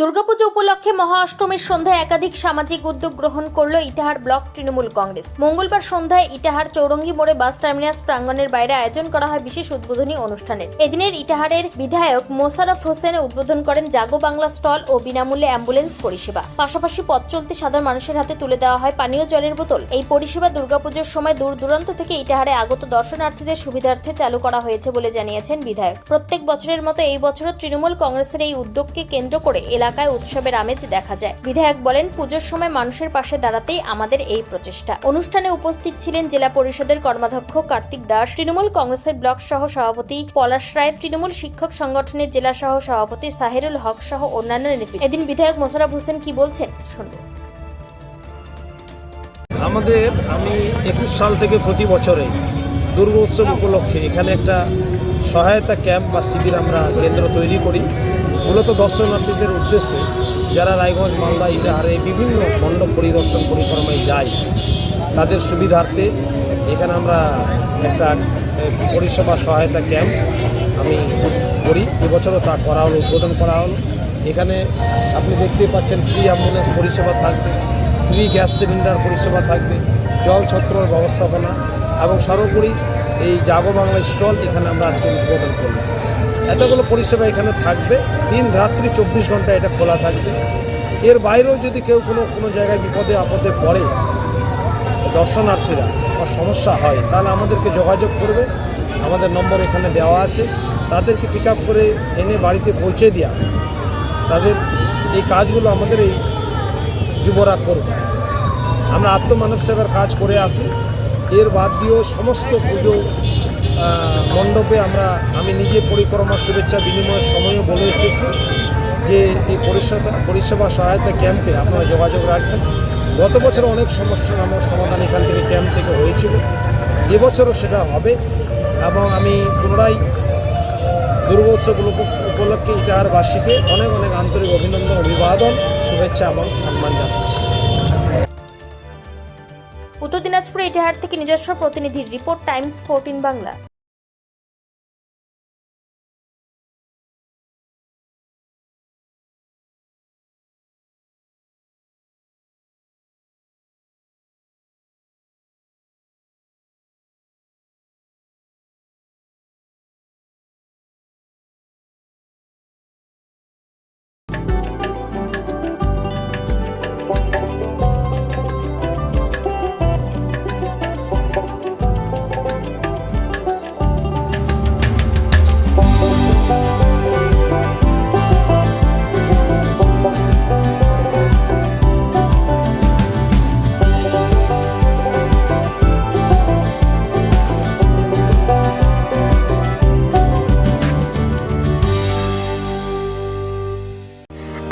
দুর্গাপুজো উপলক্ষে মহা অষ্টমীর সন্ধ্যায় একাধিক সামাজিক উদ্যোগ গ্রহণ করল ইটাহার ব্লক তৃণমূল কংগ্রেস। মঙ্গলবার সন্ধ্যায় ইটাহার চৌরঙ্গি মোড়ে বাস টার্মিনাস প্রাঙ্গণের বাইরে আয়োজন করা হয় বিশেষ উদ্বোধনী অনুষ্ঠানের। এদিনের ইটাহারের বিধায়ক মোশারফ হোসেন উদ্বোধন করেন জাগো বাংলা স্টল ও বিনামূল্যে অ্যাম্বুলেন্স পরিষেবা। পাশাপাশি পথ চলতে সাধারণ মানুষের হাতে তুলে দেওয়া হয় পানীয় জলের বোতল। এই পরিষেবা দুর্গাপুজোর সময় দূর দূরান্ত থেকে ইটাহারে আগত দর্শনার্থীদের সুবিধার্থে চালু করা হয়েছে বলে জানিয়েছেন বিধায়ক। প্রত্যেক বছরের মতো এই বছরও তৃণমূল কংগ্রেসের এই উদ্যোগকে কেন্দ্র করে এলাকায় উৎসবের আমেজ দেখা যায়। বিধায়ক বলেন, পুজোর সময় মানুষের পাশে দাঁড়াতেই আমাদের এই প্রচেষ্টা। অনুষ্ঠানে উপস্থিত ছিলেন জেলা পরিষদের কর্মাধ্যক্ষ কার্তিক দাস, তৃণমূল কংগ্রেসের ব্লক সহ সভাপতি পলাশ রায়, তৃণমূল শিক্ষক সংগঠনের জেলা সহ সভাপতি সাহেরুল হক সহ অন্যান্য নেতৃত্ব এদিন বিধায়ক মোশারফ হোসেন কি বলছেন? শুনব আমাদের আমি একুশ সাল থেকে প্রতি বছরে দুর্গা উৎসব উপলক্ষে এখানে একটা সহায়তা ক্যাম্প বা শিবির আমরা কেন্দ্র তৈরি করি। মূলত দর্শনার্থীদের উদ্দেশ্যে যারা রায়গঞ্জ, মালদা, ইটাহারে বিভিন্ন মণ্ডপ পরিদর্শন, পরিক্রমায় যায়, তাদের সুবিধার্থে এখানে আমরা একটা পরিষেবা সহায়তা ক্যাম্প আমি করি। এবছরও তা করা হলো, উদ্বোধন করা হলো। এখানে আপনি দেখতেই পাচ্ছেন, ফ্রি অ্যাম্বুলেন্স পরিষেবা থাকবে, ফ্রি গ্যাস সিলিন্ডার পরিষেবা থাকবে, জল ছত্রর ব্যবস্থাপনা এবং সর্বোপরি এই জাগো বাংলা স্টল এখানে আমরা আজকে উদ্বোধন করলাম। এতগুলো পরিষেবা এখানে থাকবে। দিন রাত্রি চব্বিশ ঘণ্টা এটা খোলা থাকবে। এর বাইরেও যদি কেউ কোনো কোনো জায়গায় বিপদে, আপদে পড়ে, দর্শনার্থীরা বা সমস্যা হয়, তাহলে আমাদেরকে যোগাযোগ করবে। আমাদের নম্বর এখানে দেওয়া আছে। তাদেরকে পিক করে এনে বাড়িতে পৌঁছে দেওয়া তাদের এই কাজগুলো আমাদের এই যুবরা করবে। আমরা আত্মমানব সেবার কাজ করে আসি। এর বাদ দিয়েও সমস্ত পুজো মণ্ডপে আমরা, আমি নিজে পরিক্রমা শুভেচ্ছা বিনিময়ের সময়ও বলে এসেছি যে এই পরিষেবা পরিষেবা সহায়তা ক্যাম্পে আপনারা যোগাযোগ রাখবেন। গত বছর অনেক সমস্যার আমার সমাধান এখান থেকে ক্যাম্প থেকে হয়েছিল। এবছরও সেটা হবে এবং আমি পুনরায় দুর্গোৎসব উপ- উপলক্ষে ইটাহারবাসীকে অনেক অনেক আন্তরিক অভিনন্দন, অভিবাদন, শুভেচ্ছা এবং সম্মান জানাচ্ছি। উত্তর দিনাজপুরে ইটাহার থেকে নিজস্ব প্রতিনিধির রিপোর্ট, টাইমস ফোরটিন বাংলা।